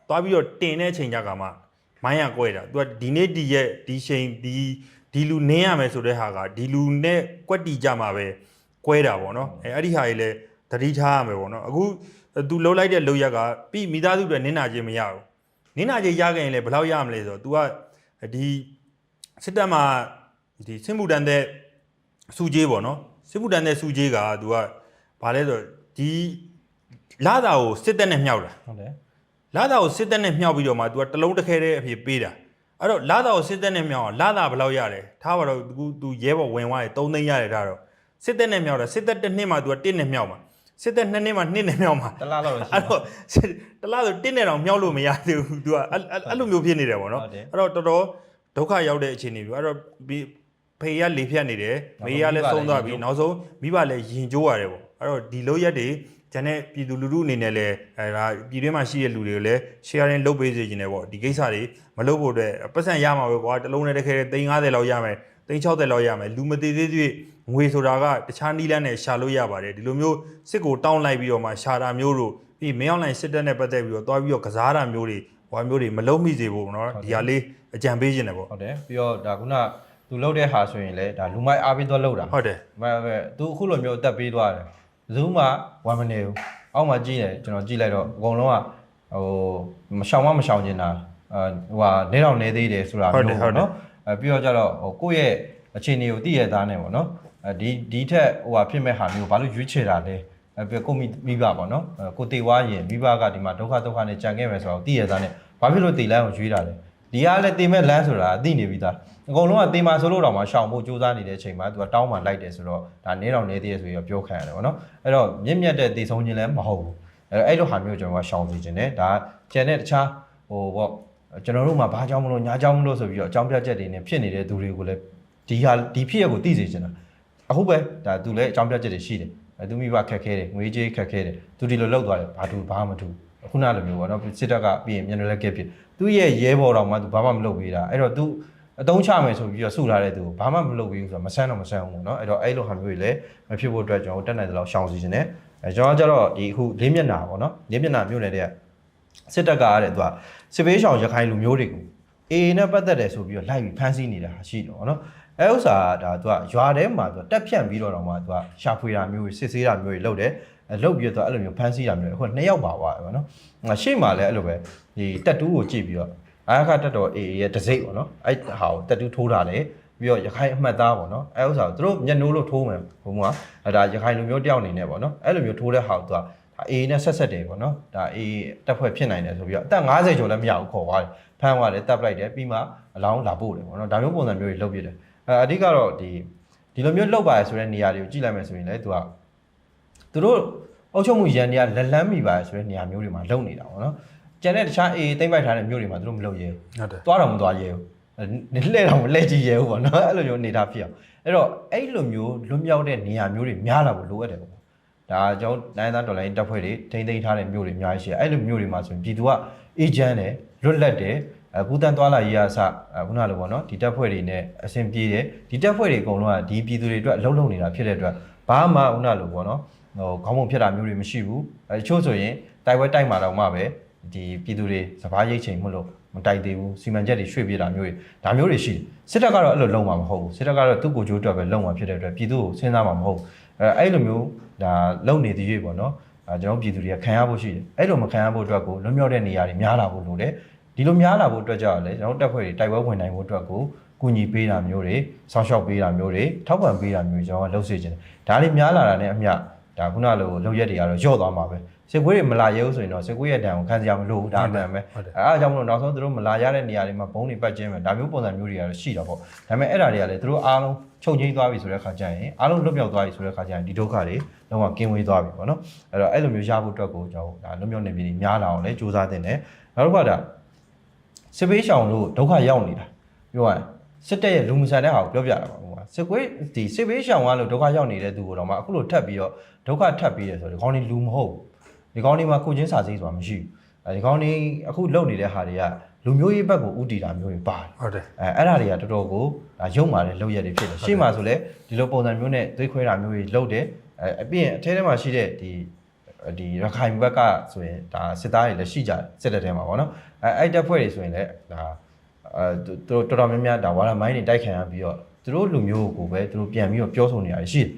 သွားပြီးတော့တင်တဲ့ချိန်ကြကမှမိုင်းရကွဲတာသူကဒီနေ့ဒီရက်ဒီချိန်ဒီဒီလူနင်းရမယ်ဆိုတဲ့ဟာကဒီလူနဲ့ကွက်တီကြမှာပဲကွဲတာပေါ့နော်အဲအဲ့ဒီဟာကြီးလဲသတိထားရမယ်ပေါ့နော်အခုသူလှုပ်လိုက်တဲ့လှုပ်ရက်ကပြီးမိသားစုတွေနင်းနာခြင်းမရဘူးနင်းနာခြင်းရခဲ့ရင်လည်းဘယ်လောက်ရမလဲဆိုတော့ तू ကဒီစစ်တပ်မှာဒီစစ်မှုတန်းတဲ့ စုကြီးပေါ့နော်စစ်မှုတန်းတဲ့စုကြီးက तू ကဘာလဲဆိုတော့ဒီလာတာကိုစစ်တပ်နဲ့မြောက်တာ ဟုတ်တယ် လာတာကိုစစ်တပ်နဲ့မြောက်ပြီးတော့မှ तू ကတလုံးတစ်ခဲတဲ့အဖြစ်ပေးတာအဲ့တော့လာတာကိုစစ်တပ်နဲ့မြောက်အောင်လာတာဘယ်လောက်ရတယ်ထားပါတော့ तू तू ရဲဘော်ဝင်သွားတယ်3သိန်းရတယ်ထားတော့စစ်တပ်နဲ့မြောက်တာစစ်တပ်တစ်နှစ်မှ तू က1နဲ့မြောက်မှာစစ်တပ်2နှစ်မှ2နဲ့မြောက်မှာ တလားလောက်ရှိ အဲ့တော့စစ်တလားဆို1နဲ့တောင်မြောက်လို့မရသေးဘူး तू ကအဲ့အဲ့အဲ့လိုမျိုးဖြစ်နေတယ်ပေါ့နော် ဟုတ်တယ် အဲ့တော့တော်တော်ဒုက္ခရောက်တဲ့အခြေအနေပြီအဲ့တော့ဒီ ဖေးရလေဖြတ်နေတယ်မေးရလည်းဆုံးသွားပြီနောက်ဆုံးမိဘလည်းယင်ကြိုးရတယ်ပေါ့အဲ့တော့ဒီလိုရက်တွေဂျန်တဲ့ပြည်သူလူထုအနေနဲ့လည်းအဲဒါပြည်တွင်းမှာရှိတဲ့လူတွေကိုလည်း sharing လုပ်ပေးစေချင်တယ်ပေါ့ဒီကိစ္စတွေမလုပ်ဖို့အတွက်ပတ်စံရမှာပဲကွာတစ်လုံးနဲ့တစ်ခဲ350လောက်ရမယ်360လောက်ရမယ်လူမသေးသေးသေးငွေဆိုတာကတခြားနီးလန်းနဲ့ရှာလို့ရပါတယ်ဒီလိုမျိုးစစ်ကိုတောင်းလိုက်ပြီးတော့မှရှာတာမျိုးတို့ပြီးမင်းအောင်လိုင်းစစ်တပ်နဲ့ပတ်သက်ပြီးတော့တွားပြီးတော့ကစားတာမျိုးတွေဟွာမျိုးတွေမလုံးမိစေဖို့နော်ဒီဟာလေးအကြံပေးခြင်းတယ်ပေါ့ဟုတ်တယ်ပြီးတော့ဒါခုန သူလှုပ်တဲ့ဟာဆိုရင်လည်းဒါလူမိုက်အားပေးသွားလှုပ်တာဟုတ်တယ်မပဲသူအခုလိုမျိုးအသက်ပေးသွားတယ်ဘယ်သူမှဝမ်းမနေဘူးအောက်မှာကြည့်တယ်ကျွန်တော်ကြည့်လိုက်တော့အကုန်လုံးကဟိုမရှောင်မမရှောင်နေတာအဲဟိုဟာနေတော့နေသေးတယ်ဆိုတာမျိုးပေါ့နော်အဲပြီးတော့ကြတော့ဟိုကိုယ့်ရဲ့အခြေအနေကိုသိရသားနေပေါ့နော်အဲဒီဒီထက်ဟိုဟာဖြစ်မဲ့ဟာမျိုးဘာလို့ရွေးချယ်တာလဲအဲပြီးကိုမိမိဘပေါ့နော်အဲကိုတေဝါရင်မိဘကဒီမှာဒုက္ခဒုက္ခနဲ့ကြံခဲ့မယ်ဆိုတော့သိရသားနဲ့ဘာဖြစ်လို့တေလန်းကိုရွေးတာလဲဒီကလည်းတေမဲ့လမ်းဆိုတာအသိနေပြီသား အကုန်လုံးကတေမာဆိုလို့တော့မှရှောင်ဖို့စူးစမ်းနေတဲ့အချိန်မှာသူကတောင်းမှလိုက်တယ်ဆိုတော့ဒါနေတော့နေသေးရဆိုပြီးတော့ပြောခံရတယ်ပေါ့နော်အဲ့တော့မြင့်မြတ်တဲ့တေဆုံးခြင်းလည်းမဟုတ်ဘူးအဲ့တော့အဲ့လိုဟာမျိုးကျွန်တော်ကရှောင်စီခြင်းနဲ့ဒါကျန်တဲ့တခြားဟိုပေါ့ကျွန်တော်တို့မှာဘာကြောင့်မလို့ညာကြောင့်မလို့ဆိုပြီးတော့အကြောင်းပြချက်တွေနဲ့ဖြစ်နေတဲ့သူတွေကိုလည်းဒီဟာဒီဖြစ်ရကိုသိစေချင်တာအခုပဲဒါသူလည်းအကြောင်းပြချက်တွေရှိတယ်အဲသူမိဘခက်ခဲတယ်ငွေကြေးခက်ခဲတယ်သူဒီလိုလောက်သွားတယ်ဘာတူဘာမှမတူခုနလိုမျိုးပေါ့နော်စစ်တပ်ကပြီးရင်မြန်တယ်လက်ကက်ဖြစ်သူရဲ့ရဲဘော်တော်မှသူဘာမှမလုပ်ပေးတာအဲ့တော့သူ အတုံးချမယ်ဆိုပြီးတော့စုထားတဲ့သူကိုဘာမှမလုပ်ပေးဘူးဆိုတော့မဆန်းတော့မဆန်းဘူးပေါ့နော်အဲ့တော့အဲ့လိုဟာမျိုးတွေလည်းမဖြစ်ဖို့အတွက်ကျွန်တော်တက်နိုင်တဲ့လောက်ရှောင်စီခြင်းနဲ့အဲကျွန်တော်ကကြတော့ဒီအခုလေးမျက်နှာပေါ့နော်လေးမျက်နှာမြို့နယ်တဲ့စစ်တပ်ကရတဲ့သူကစစ်ပေးဆောင်ရခိုင်လူမျိုးတွေကိုအေအေနဲ့ပတ်သက်တယ်ဆိုပြီးတော့လိုက်ပြီးဖမ်းဆီးနေတာရှိတယ်ပေါ့နော်အဲဥစ္စာဒါသူကရွာထဲမှာသူကတက်ဖြန့်ပြီးတော့တော့မှသူကရှာဖွေတာမျိုးတွေစစ်ဆေးတာမျိုးတွေလုပ်တယ်အဲလုပ်ပြီးတော့သူကအဲ့လိုမျိုးဖမ်းဆီးတာမျိုးတွေအခုနှစ်ယောက်ပါသွားတယ်ပေါ့နော်ငါရှေ့မှာလည်းအဲ့လိုပဲဒီတက်တူးကိုကြည့်ပြီးတော့ အာခတက်တော်အေအေရဲ့တစိမ့်ပေါ့နော်အဲ့ဟာကိုတက်တူးထိုးတာလေပြီးတော့ရခိုင်အမှတ်သားပေါ့နော်အဲဥစ္စာကိုသူတို့မျက်နှိုးလို့ထိုးမယ်ဘုံကအဲဒါရခိုင်လူမျိုးတယောက်အနေနဲ့ပေါ့နော်အဲ့လိုမျိုးထိုးတဲ့ဟာကိုသူကဒါအေအေနဲ့ဆက်ဆက်တယ်ပေါ့နော်ဒါအေအေတက်ဖွဲ့ဖြစ်နိုင်တယ်ဆိုပြီးတော့အသက်50ကျော်လည်းမရဘူးခေါ်သွားတယ်ဖမ်းသွားတယ်တပ်ပလိုက်တယ်ပြီးမှအလောင်းလာပို့တယ်ပေါ့နော်ဒါမျိုးပုံစံမျိုးတွေလုပ်ပြတယ်အဲအဓိကတော့ဒီဒီလိုမျိုးလုပ်ပါရဆိုတဲ့နေရာတွေကိုကြည့်လိုက်မယ်ဆိုရင်လည်းသူကသူတို့အုပ်ချုပ်မှုရန်တွေကလက်လန်းမိပါရဆိုတဲ့နေရာမျိုးတွေမှာလုပ်နေတာပေါ့နော် ကျန်တဲ့တခြားအေးတိမ့်ပိုက်ထားတဲ့မျိုးတွေမှာသူတို့မလုပ်ရဲဘူးဟုတ်တယ်သွားတော့မသွားရဲဘူးနေလှဲ့တော့မလှဲ့ကြည့်ရဲဘူးပေါ့နော်အဲ့လိုမျိုးနေတာဖြစ်အောင်အဲ့တော့အဲ့လိုမျိုးလွတ်မြောက်တဲ့နေရာမျိုးတွေများလာဖို့လိုအပ်တယ်ပေါ့ဒါကျွန်တော်နိုင်သားဒေါ်လာရင်းတပ်ဖွဲ့တွေထိမ့်သိမ်းထားတဲ့မျိုးတွေအများကြီးရှိတယ်အဲ့လိုမျိုးတွေမှာဆိုရင်ပြည်သူကအေဂျင့်တယ်လွတ်လပ်တယ်အခုတန်းသွားလာရေးအစခုနလိုပေါ့နော်ဒီတပ်ဖွဲ့တွေနဲ့အဆင်ပြေတယ်ဒီတပ်ဖွဲ့တွေအကုန်လုံးကဒီပြည်သူတွေအတွက်အလုံးလုံးနေတာဖြစ်တဲ့အတွက်ဘာမှခုနလိုပေါ့နော်ဟိုခေါင်းပုံဖြစ်တာမျိုးတွေမရှိဘူးအဲတချို့ဆိုရင်တိုက်ပွဲတိုက်မှာတော့မှပဲ ဒီပြည်သူတွေစပားရိတ်ချိန်မလို့မတိုက်သေးဘူးစီမံချက်တွေရွှေ့ပြတာမျိုးတွေဒါမျိုးတွေရှိတယ်စစ်တပ်ကတော့အဲ့လိုလုံးမှာမဟုတ်ဘူးစစ်တပ်ကတော့သူ့ကိုယ်ကျိုးအတွက်ပဲလုံးမှာဖြစ်တဲ့အတွက်ပြည်သူကိုစဉ်းစားမှာမဟုတ်ဘူးအဲအဲ့လိုမျိုးဒါလုံနေသေးရွေ့ပေါ့နော်အဲကျွန်တော်ပြည်သူတွေကခံရဖို့ရှိတယ်အဲ့လိုမခံရဖို့အတွက်ကိုလွတ်မြောက်တဲ့နေရာတွေများလာဖို့လိုတယ်ဒီလိုများလာဖို့အတွက်ကြောင့်လည်းကျွန်တော်တပ်ဖွဲ့တွေတိုက်ပွဲဝင်နိုင်ဖို့အတွက်ကိုကူညီပေးတာမျိုးတွေဆောင်းရှောက်ပေးတာမျိုးတွေထောက်ပံ့ပေးတာမျိုးတွေကျွန်တော်ကလုပ်စေချင်တယ်ဒါလေးများလာတာနဲ့အမျှဒါခုနလိုလုံရက်တွေကတော့ညော့သွားမှာပဲ စစ်ပွဲတွေမလာရဲဘူးဆိုရင်တော့စစ်ပွဲရဲ့တန်ကိုခံစရာမလိုဘူးဒါအမှန်ပဲဟုတ်တယ်အဲအားကြောင့်မလို့နောက်ဆုံးသူတို့မလာရတဲ့နေရာတွေမှာဘုံတွေပတ်ကျင်းမယ်ဒါမျိုးပုံစံမျိုးတွေကတော့ရှိတာပေါ့ဒါပေမဲ့အဲ့ဒါတွေကလည်းသူတို့အားလုံးချုပ်ငိမ့်သွားပြီဆိုတဲ့ခါကျရင်အားလုံးလွတ်မြောက်သွားပြီဆိုတဲ့ခါကျရင်ဒီဒုက္ခတွေလုံးဝကင်းဝေးသွားပြီပေါ့နော်အဲ့တော့အဲ့လိုမျိုးရဖို့အတွက်ကိုကျွန်တော်ဒါလွတ်မြောက်နေပြီများလာအောင်လည်းစူးစမ်းတင်တယ်နောက်တစ်ခါဒါစစ်ပေးရှောင်လို့ဒုက္ခရောက်နေတာပြောရရင်စစ်တပ်ရဲ့လူမဆန်တဲ့ဟာကိုပြောပြတာပါဟိုကစစ်ကွေးဒီစစ်ပေးရှောင်ကလို့ဒုက္ခရောက်နေတဲ့သူကိုတော့မှအခုလို့ထပ်ပြီးတော့ဒုက္ခထပ်ပြီးရဆိုတော့ဒီကောင်းနေလူမဟုတ်ဘူး ဒီကောင်းနေမှာကိုချင်းစာစိဆိုတာမရှိဘူးအဲဒီကောင်းနေအခုလုပ်နေတဲ့ဟာတွေကလူမျိုးရေးဘက်ကိုဥတီတာမျိုးတွေပါတယ်ဟုတ်တယ်အဲအဲ့ဒါတွေကတော်တော်ကိုဒါရုံမာတဲ့လုပ်ရက်တွေဖြစ်တယ်ရှေ့မှာဆိုလဲဒီလိုပုံစံမျိုးနဲ့သွေးခွဲတာမျိုးတွေလုပ်တယ်အဲအပြင်အထဲထဲမှာရှိတဲ့ဒီဒီရခိုင်ဘက်ကဆိုရင်ဒါစစ်သားတွေလည်းရှိကြတယ်စစ်တပ်ထဲမှာပေါ့နော်အဲအဲ့တပ်ဖွဲ့တွေဆိုရင်လည်းဒါအဲသူတို့တော်တော်များများဒါဝါရမိုင်းတွေတိုက်ခံရပြီးတော့သူတို့လူမျိုးကိုပဲသူတို့ပြန်ပြီးတော့ပြောဆိုနေတာရှိတယ်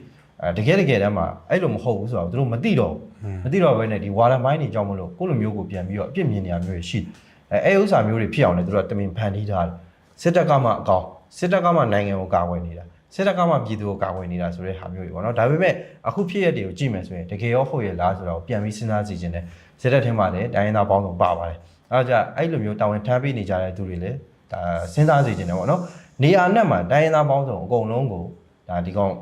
အဲတကယ်တကယ်တမ်းမှာအဲ့လိုမဟုတ်ဘူးဆိုတော့သူတို့မသိတော့ဘူး မသိတော့ဘဲနဲ့ဒီဝါရမိုင်းတွေကြောင့်မလို့ကိုယ့်လူမျိုးကိုပြန်ပြီးတော့အပြစ်မြင်နေရမျိုးတွေရှိတယ်အဲအဲ့ဥစ္စာမျိုးတွေဖြစ်အောင်လည်းသူတို့ကတမင်ဖန်တီးထားတယ်စစ်တပ်ကမှအကောင်စစ်တပ်ကမှနိုင်ငံကိုကာကွယ်နေတာစစ်တပ်ကမှပြည်သူကိုကာကွယ်နေတာဆိုတဲ့ဟာမျိုးတွေပေါ့နော်ဒါပေမဲ့အခုဖြစ်ရတဲ့တွေကိုကြည့်မယ်ဆိုရင်တကယ်ရောဟုတ်ရဲ့လားဆိုတော့ပြန်ပြီးစဉ်းစားကြည့်ခြင်းနဲ့စစ်တပ်ထဲမှာလည်းတိုင်းရင်းသားပေါင်းစုံပါပါတယ်အဲဒါကြအဲ့လိုမျိုးတာဝန်ထမ်းပေးနေကြတဲ့သူတွေလည်းဒါစဉ်းစားကြည့်ခြင်းနဲ့ပေါ့နော်နေရာနဲ့မှာတိုင်းရင်းသားပေါင်းစုံအကုန်လုံးကိုဒါဒီကောင်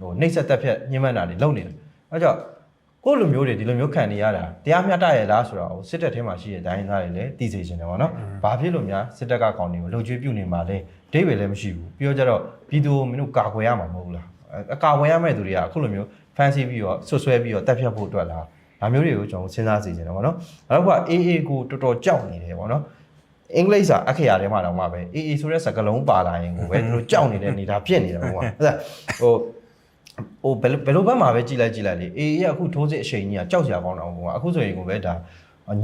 ဟိုနှိပ်စက်တက်ဖြတ်ညှဉ်းပန်းတာတွေလုပ်နေတယ်အဲဒါကြောင့် ကိုယ့်လူမျိုးတွေဒီလိုမျိုးခံနေရတာတရားမျှတရဲ့လားဆိုတော့စစ်တပ်ထဲမှာရှိတဲ့တိုင်းရင်းသားတွေလည်းသိစေချင်တယ်ပေါ့နော်။ဘာဖြစ်လို့များစစ်တပ်ကကောင်တွေကိုလှုပ်ကြွေးပြုနေမှာလဲအဓိပ္ပာယ်လည်းမရှိဘူး။ပြီးတော့ကျတော့ပြည်သူကိုမင်းတို့ကာကွယ်ရမှာမဟုတ်လား။အကာကွယ်ရမယ့်သူတွေကအခုလိုမျိုးဖန်ဆီးပြီးတော့ဆွဆွဲပြီးတော့တက်ဖြတ်ဖို့အတွက်လား။ဒါမျိုးတွေကိုကျွန်တော်စဉ်းစားစေချင်တယ်ပေါ့နော်။နောက်ကအေးအေးကိုတော်တော်ကြောက်နေတယ်ပေါ့နော်။အင်္ဂလိပ်စာအခရာထဲမှာတော့မှပဲအေးအေးဆိုတဲ့စကားလုံးပါလာရင်ကိုပဲသူတို့ကြောက်နေတဲ့အနေဒါဖြစ်နေတယ်ပေါ့ကွာ။အဲ့ဒါဟို ဟိုဘယ်လိုဘယ်လိုဘက်မှာပဲကြည်လိုက်ကြည်လိုက်လေအေးအေးအခုထိုးစစ်အချိန်ကြီးကကြောက်စရာကောင်းတော့ဘုံကအခုဆိုရင်ကိုပဲဒါ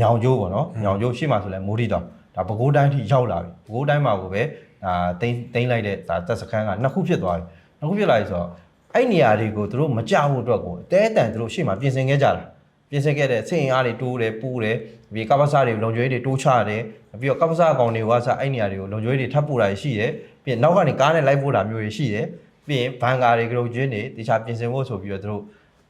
ညောင်ကျိုးပေါ့နော်ညောင်ကျိုးရှေ့မှာဆိုလဲမိုးတီတောင်ဒါပဲခူးတိုင်းထိရောက်လာပြီပဲခူးတိုင်းမှာကိုပဲဒါတိန်းတိန်းလိုက်တဲ့ဒါတက်စခန်းကနှစ်ခုဖြစ်သွားပြီနှစ်ခုဖြစ်လာပြီဆိုတော့အဲ့နေရာတွေကိုသူတို့မကြဖို့အတွက်ကိုတဲတန်သူတို့ရှေ့မှာပြင်ဆင်ခဲ့ကြတာပြင်ဆင်ခဲ့တဲ့စင်အားတွေတိုးတယ်ပူးတယ်ပြီးကပ္ပစာတွေလုံကျွေးတွေတိုးချတယ်ပြီးတော့ကပ္ပစာကောင်တွေကစအဲ့နေရာတွေကိုလုံကျွေးတွေထပ်ပို့တာရှိတယ်ပြီးနောက်ကနေကားနဲ့လိုက်ပို့တာမျိုးတွေရှိတယ် ပြီးရင်ဘန်ကာတွေကလေးကျွင်းတွေတခြားပြင်ဆင်ဖို့ဆိုပြီးတော့သူတို့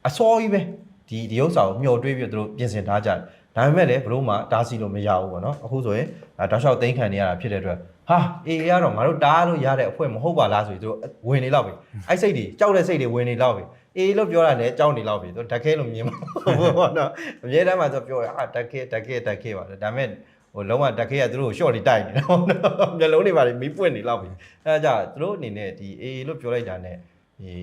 အစောကြီးပဲဒီဒီဥစ္စာကိုမျှော်တွေးပြီးတော့သူတို့ပြင်ဆင်ထားကြတယ်ဒါပေမဲ့လည်းဘလို့မှတားဆီးလို့မရဘူးပေါ့နော်အခုဆိုရင်ဒါတောက်လျှောက်သိမ်းခံနေရတာဖြစ်တဲ့အတွက်ဟာအေးကတော့ငါတို့တားလို့ရတဲ့အဖွဲ့မဟုတ်ပါလားဆိုပြီးသူတို့ဝင်နေတော့ပြီအဲ့စိတ်တွေကြောက်တဲ့စိတ်တွေဝင်နေတော့ပြီအေးလို့ပြောတာလည်းကြောက်နေတော့ပြီသူဓာတ်ခဲလို့မြင်မှာပေါ့နော်အမြဲတမ်းမှသူပြောရအာဓာတ်ခဲဓာတ်ခဲဓာတ်ခဲပါဒါပေမဲ့ ဟိုလုံးဝဓာတ်ခဲကသူတို့ကို short လေးတိုက်နေတာပေါ့နော်မျက်လုံးတွေပါမီးပွင့်နေတော့ပြီအဲဒါကြသူတို့အနေနဲ့ဒီအေးလို့ပြောလိုက်တာနဲ့ဒီ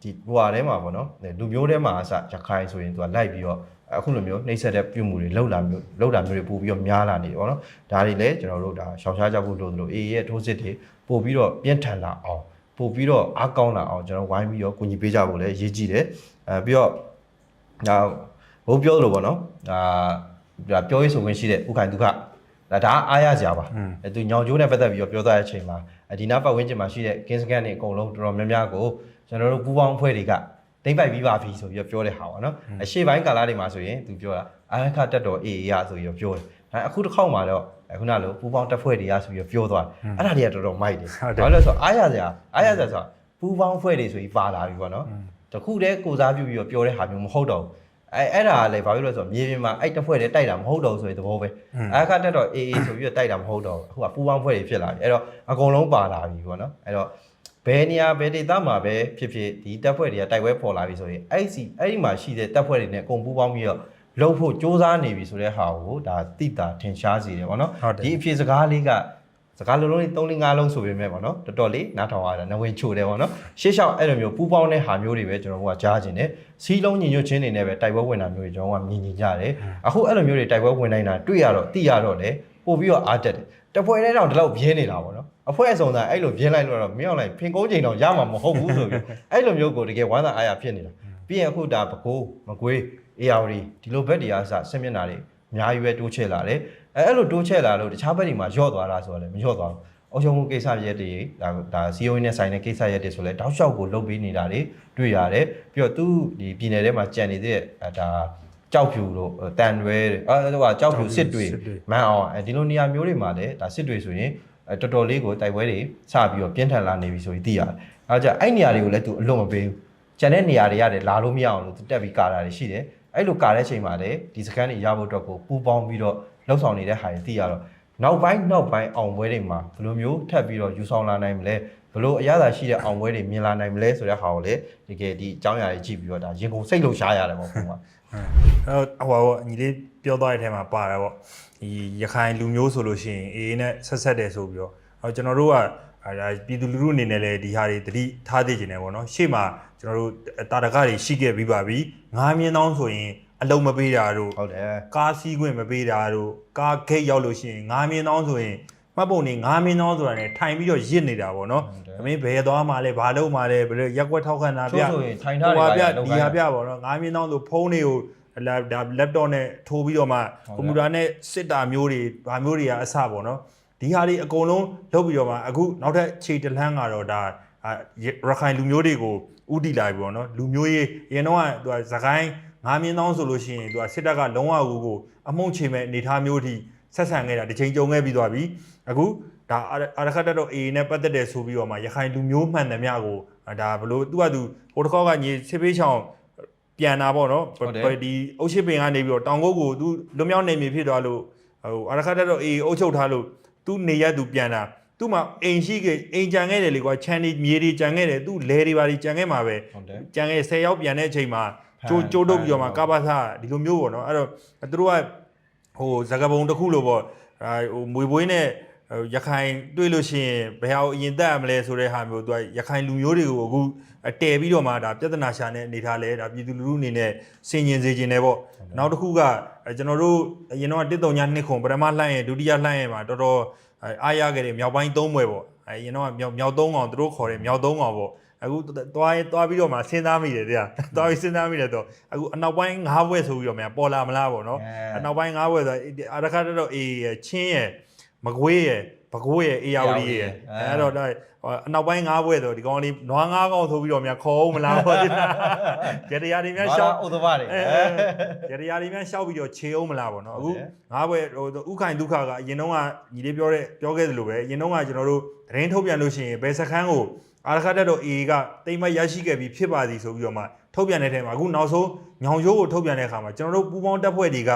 ဒီဟိုဟာထဲမှာပေါ့နော်လူမျိုးထဲမှာအစရခိုင်ဆိုရင်သူကလိုက်ပြီးတော့အခုလိုမျိုးနှိမ့်ဆက်တဲ့ပြုမှုတွေလောက်လာမျိုးလောက်တာမျိုးတွေပို့ပြီးတော့များလာနေတယ်ပေါ့နော်ဒါတွေလည်းကျွန်တော်တို့ဒါရှောင်ရှားကြဖို့လို့လို့အေးရဲ့ထိုးစစ်တွေပို့ပြီးတော့ပြင်းထန်လာအောင်ပို့ပြီးတော့အားကောင်းလာအောင်ကျွန်တော်ဝိုင်းပြီးတော့ကူညီပေးကြဖို့လည်းအရေးကြီးတယ်အဲပြီးတော့ဒါဘိုးပြောလို့ပေါ့နော်ဒါဒါပြောရေးဆိုခွင့်ရှိတဲ့ဥခိုင်ဒုက္ခ ဒါဒါအားရစရာပါအဲသူညောင်ကျိုးနဲ့ပတ်သက်ပြီးတော့ပြောသွားတဲ့အချိန်မှာဒီနာပတ်ဝန်းကျင်မှာရှိတဲ့ကင်းစကန်တွေအကုန်လုံးတော်တော်များများကိုကျွန်တော်တို့ပူပေါင်းအဖွဲ့တွေကတိမ့်ပိုက်ပြီးပါပြီဆိုပြီးတော့ပြောတဲ့ဟာပေါ့နော်အရှိပိုင်းကာလတွေမှာဆိုရင်သူပြောတာအာရခတက်တော်အေအေရဆိုပြီးတော့ပြောတယ်ဒါအခုတစ်ခေါက်မှာတော့ခုနလိုပူပေါင်းတက်ဖွဲ့တွေရဆိုပြီးတော့ပြောသွားတယ်အဲ့ဒါတွေကတော်တော်မိုက်တယ်ဘာလို့လဲဆိုတော့အားရစရာအားရစရာဆိုတာပူပေါင်းဖွဲ့တွေဆိုပြီးပါလာပြီပေါ့နော်တခုတည်းကိုစားပြုပြီးတော့ပြောတဲ့ဟာမျိုးမဟုတ်တော့ဘူး အဲအဲ့ဒါကလည်းဘာဖြစ်လို့လဲဆိုတော့မြေပြင်မှာအဲ့တစ်ဖွဲ့တည်းတိုက်တာမဟုတ်တော့ဘူးဆိုတဲ့သဘောပဲအခါတက်တော့အေးအေးဆိုပြီးတော့တိုက်တာမဟုတ်တော့ဘူးအခုကပူပေါင်းဖွဲ့တွေဖြစ်လာပြီအဲ့တော့အကုန်လုံးပါလာပြီပေါ့နော်အဲ့တော့ဘယ်နေရာဘယ်ဒေသမှာပဲဖြစ်ဖြစ်ဒီတပ်ဖွဲ့တွေကတိုက်ပွဲပေါ်လာပြီဆိုရင်အဲ့ဒီအဲ့ဒီမှာရှိတဲ့တပ်ဖွဲ့တွေနဲ့အကုန်ပူးပေါင်းပြီးတော့လှုပ်ဖို့စ조사နေပြီဆိုတဲ့ဟာကိုဒါတိတာထင်ရှားစေတယ်ပေါ့နော်ဟုတ်တယ်ဒီအဖြစ်စကားလေးက စကားလုံးလုံးလေး3 4 5လုံးဆိုပေမဲ့ပေါ့နော်တော်တော်လေးနားထောင်ရတာနဝင်ချိုတယ်ပေါ့နော်ရှေ့လျှောက်အဲ့လိုမျိုးပူပေါင်းတဲ့ဟာမျိုးတွေပဲကျွန်တော်တို့ကကြားကျင်တယ်စီးလုံးညီညွတ်ချင်းတွေနဲ့ပဲတိုက်ပွဲဝင်တာမျိုးတွေကျွန်တော်တို့ကမြင်ကြည့်ကြတယ်အခုအဲ့လိုမျိုးတွေတိုက်ပွဲဝင်နိုင်တာတွေ့ရတော့သိရတော့လေပို့ပြီးတော့အားတက်တယ်တပွဲထဲတော့ဒီလောက်ပြင်းနေတာပေါ့နော်အဖွဲအစုံသားအဲ့လိုပြင်းလိုက်လို့တော့မင်းအောင်လိုက်ဖင်ကုန်းချိန်တော့ရမှာမဟုတ်ဘူးဆိုပြီးအဲ့လိုမျိုးကိုတကယ်ဝမ်းသာအားရဖြစ်နေတာပြီးရင်အခုဒါပကိုးမကွေးအေယာဝတီဒီလိုဘက်တွေကစဆင်မျက်နာတွေအ များကြီးပဲတိုးချဲ့လာတယ်အဲအဲ့လိုတိုးချဲ့လာလို့တခြားဘက်တွေမှာယော့သွားတာဆိုတော့လည်းမယော့သွားဘူးအုံချုံမှုကိစ္စရက်တွေဒါဒါ CEO နဲ့ဆိုင်တဲ့ကိစ္စရက်တွေဆိုလဲတောက်လျှောက်ကိုလုတ်ပေးနေတာတွေတွေ့ရတယ်ပြီးတော့သူဒီပြည်နယ်ထဲမှာကြံနေတဲ့အဲဒါကြောက်ဖြူတို့တန်ရွဲတွေအဲဟိုကကြောက်ဖြူစစ်တွေမန်အောင်အဲဒီလိုနေရာမျိုးတွေမှာလည်းဒါစစ်တွေဆိုရင်အဲတော်တော်လေးကိုတိုက်ပွဲတွေစပြီးတော့ပြင်းထန်လာနေပြီဆိုပြီးသိရတယ်အဲကြအဲ့နေရာတွေကိုလည်းသူအလွတ်မပေးဘူးကျန်တဲ့နေရာတွေရတယ်လာလို့မရအောင်လို့သူတက်ပြီးကာတာတွေရှိတယ် အဲ့လိုကာတဲ့ချိန်မှာလည်းဒီစကန်တွေရဖို့အတွက်ကိုပူပေါင်းပြီးတော့လှုပ်ဆောင်နေတဲ့ဟာတွေသိရတော့နောက်ပိုင်းနောက်ပိုင်းအောင်ပွဲတွေမှာဘယ်လိုမျိုးထပ်ပြီးတော့ယူဆောင်လာနိုင်မလဲဘယ်လိုအရသာရှိတဲ့အောင်ပွဲတွေမြင်လာနိုင်မလဲဆိုတဲ့ဟာကိုလည်းတကယ်ဒီအကြောင်းအရာတွေကြည့်ပြီးတော့ဒါရင်ကုန်စိတ်လှုပ်ရှားရတယ်ပေါ့ဘုရားအဲဟိုပါပေါ့ညီလေးပြောသွားတဲ့အထဲမှာပါတယ်ပေါ့ဒီရခိုင်လူမျိုးဆိုလို့ရှိရင်အေးနဲ့ဆက်ဆက်တယ်ဆိုပြီးတော့ အဲကျွန်တော်တို့ကအဲဒါပြည်သူလူထုအနေနဲ့လည်းဒီဟာတွေတတိထားသိကျင်တယ်ပေါ့နော်ရှေ့မှာကျွန်တော်တို့တာတကတွေရှိခဲ့ပြီးပါပြီငားမြင်းတောင်းဆိုရင်အလုံးမပေးတာတို့ဟုတ်တယ်ကားစီးခွင့်မပေးတာတို့ကားဂိတ်ရောက်လို့ရှိရင်ငားမြင်းတောင်းဆိုရင်မှတ်ပုံနေငားမြင်းတောင်းဆိုတာ ਨੇ ထိုင်ပြီးတော့ရစ်နေတာပေါ့နော်အမင်းဘယ်သွားမှလဲဘာလုပ်မှလဲဘယ်လိုရက်ွက်ထောက်ခံတာပြချို့ဆိုရင်ထိုင်ထားဟိုတွေပါပါပြဒီဟာပြပေါ့နော်ငားမြင်းတောင်းဆိုဖုန်းတွေကိုဒါ laptop နဲ့ထိုးပြီးတော့မှကွန်ပျူတာနဲ့စစ်တာမျိုးတွေဘာမျိုးတွေကအစပေါ့နော် ဒီဟာတွေအကုန်လုံးလုပ်ပြီးတော့မှအခုနောက်ထပ်ခြေတလန်းကတော့ဒါအာရခိုင်လူမျိုးတွေကိုဥတီလာပြီပေါ့နော်လူမျိုးရေးအရင်တော့ကသူကသခိုင်းငားမြင်းတောင်းဆိုလို့ရှိရင်သူကစစ်တပ်ကလုံးဝကိုကိုအမှုန့်ချေမဲ့အနေထားမျိုးထိဆက်ဆံခဲ့တာတစ်ချိန်ကြုံခဲ့ပြီးသွားပြီအခုဒါအာရခတ်တက်တော့ AA နဲ့ပတ်သက်တယ်ဆိုပြီးတော့မှရခိုင်လူမျိုးမှန်သမျှကိုဒါဘလို့သူကသူဟိုတစ်ခေါက်ကညီစစ်ပေးချောင်းပြန်တာပေါ့နော်ဒီအုတ်ရှိပင်ကနေပြီးတော့တောင်ကုတ်ကိုသူလွမြောက်နေပြီဖြစ်သွားလို့ဟိုအာရခတ်တက်တော့ AA အုတ်ချုပ်ထားလို့ သူနေရသူပြန်တာသူ့မှာအိမ်ရှိခဲ့အိမ်ကြံခဲ့တယ်လေကွာချန်ဒီမြေတွေကြံခဲ့တယ်သူလဲတွေပါတွေကြံခဲ့မှာပဲဟုတ်တယ်ကြံခဲ့10ရောက်ပြန်တဲ့အချိန်မှာကျိုးကျိုးတုပ်ပြီးတော့မှကဘာသာဒီလိုမျိုးပေါ့နော်အဲ့တော့သူတို့ကဟိုဇကပုံတစ်ခုလို့ပေါ့အဲဟိုမွေပွေးနဲ့ ရခိုင်တွေ့လို့ရှိရင်ဘယ်ဟာကိုအရင်တက်ရမလဲဆိုတဲ့ဟာမျိုးသူကရခိုင်လူမျိုးတွေကိုအခုတဲပြီးတော့မှဒါပြဿနာရှာနေအနေထားလဲဒါပြည်သူလူထုအနေနဲ့စင်ကျင်စေခြင်းတယ်ပေါ့နောက်တစ်ခုကကျွန်တော်တို့အရင်တော့တစ်တုံညာနှစ်ခုပထမလှိုင်းရဒုတိယလှိုင်းရမှာတော်တော်အားရခဲ့တယ်မြောက်ပိုင်းသုံးဘွယ်ပေါ့အဲရင်တော့မြောက်မြောက်သုံးကောင်သူတို့ခေါ်တယ်မြောက်သုံးကောင်ပေါ့အခုသွားသွားပြီးတော့မှစဉ်းစားမိတယ်တရားသွားပြီးစဉ်းစားမိတယ်တော့အခုအနောက်ပိုင်း၅ဘွဲ့ဆိုပြီးတော့မြန်ပေါ်လာမလားပေါ့နော်အနောက်ပိုင်း၅ဘွဲ့ဆိုအာရခတ်တော့အေးရချင်းရ မကွေးရပကိုးရအေယာဝတီရအဲ့တော့အနောက်ပိုင်း၅ဘွဲ့ဆိုဒီကောင်လေးနွား၅ကောင်ဆိုပြီးတော့မြန်ခေါ်အောင်မလားပေါ့တရားကြတရားတွေမြန်ရှောက်ဥဒဘတွေကြတရားတွေမြန်ရှောက်ပြီးတော့ခြေအောင်မလားပေါ့နော်အခု၅ဘွဲ့ဟိုဥခိုင်ဒုက္ခကအရင်တော့ကညီလေးပြောတဲ့ပြောခဲ့သလိုပဲအရင်တော့ကကျွန်တော်တို့သတင်းထုတ်ပြန်လို့ရှိရင်ဘယ်စခန်းကိုအာရခတ်တက်တော့ AA ကတိမ်မရရှိခဲ့ပြီးဖြစ်ပါသည်ဆိုပြီးတော့မှထုတ်ပြန်တဲ့ထဲမှာအခုနောက်ဆုံးညောင်ရိုးကိုထုတ်ပြန်တဲ့အခါမှာကျွန်တော်တို့ပူပေါင်းတပ်ဖွဲ့တွေက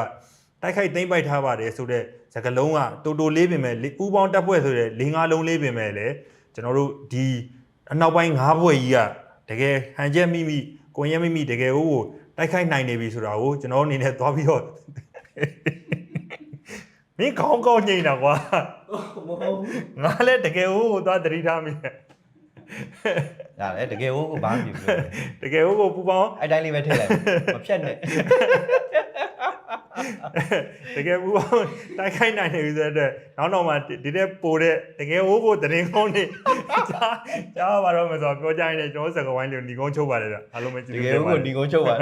တိုက်ခိုက်သိမ်းပိုက်ထားပါတယ်ဆိုတဲ့စကားလုံးကတူတူလေးပင်မဲ့ပူပေါင်းတပ်ဖွဲ့ဆိုတဲ့၄၅လုံးလေးပင်မဲ့လေကျွန်တော်တို့ဒီအနောက်ပိုင်း၅ဘွဲ့ကြီးကတကယ်ဟန်ချက်မိမိကိုရဲမိမိတကယ်ဟိုတိုက်ခိုက်နိုင်နေပြီဆိုတာကိုကျွန်တော်အနေနဲ့သွားပြီးတော့မင်းကောင်းကောင်းညိနေတာကွာမဟုတ်ဘူးငါလည်းတကယ်ဟိုသွားတတိထားမိတယ်ဒါလည်းတကယ်ဟုတ်ကိုဘာမှမပြောဘူးတကယ်ဟုတ်ကိုပူပေါင်းအဲ့တိုင်းလေးပဲထည့်လိုက်မဖြတ်နဲ့ တကယ်ပူပေါင်းတိုက်ခိုက်နိုင်နေပြီဆိုတော့နောက်တော့မှဒီတဲ့ပိုတဲ့တကယ်ဟုတ်ကိုတရင်ကောင်းနေကြားကြားပါတော့မယ်ဆိုတော့ပြောကြရင်လည်းကျွန်တော်စကားဝိုင်းလေးညီကုန်းချုပ်ပါတယ်ဗျအားလုံးပဲကြည့်တလို့ကယ်ဟုတ်ကိုဒီကုန်းချုပ်ပါ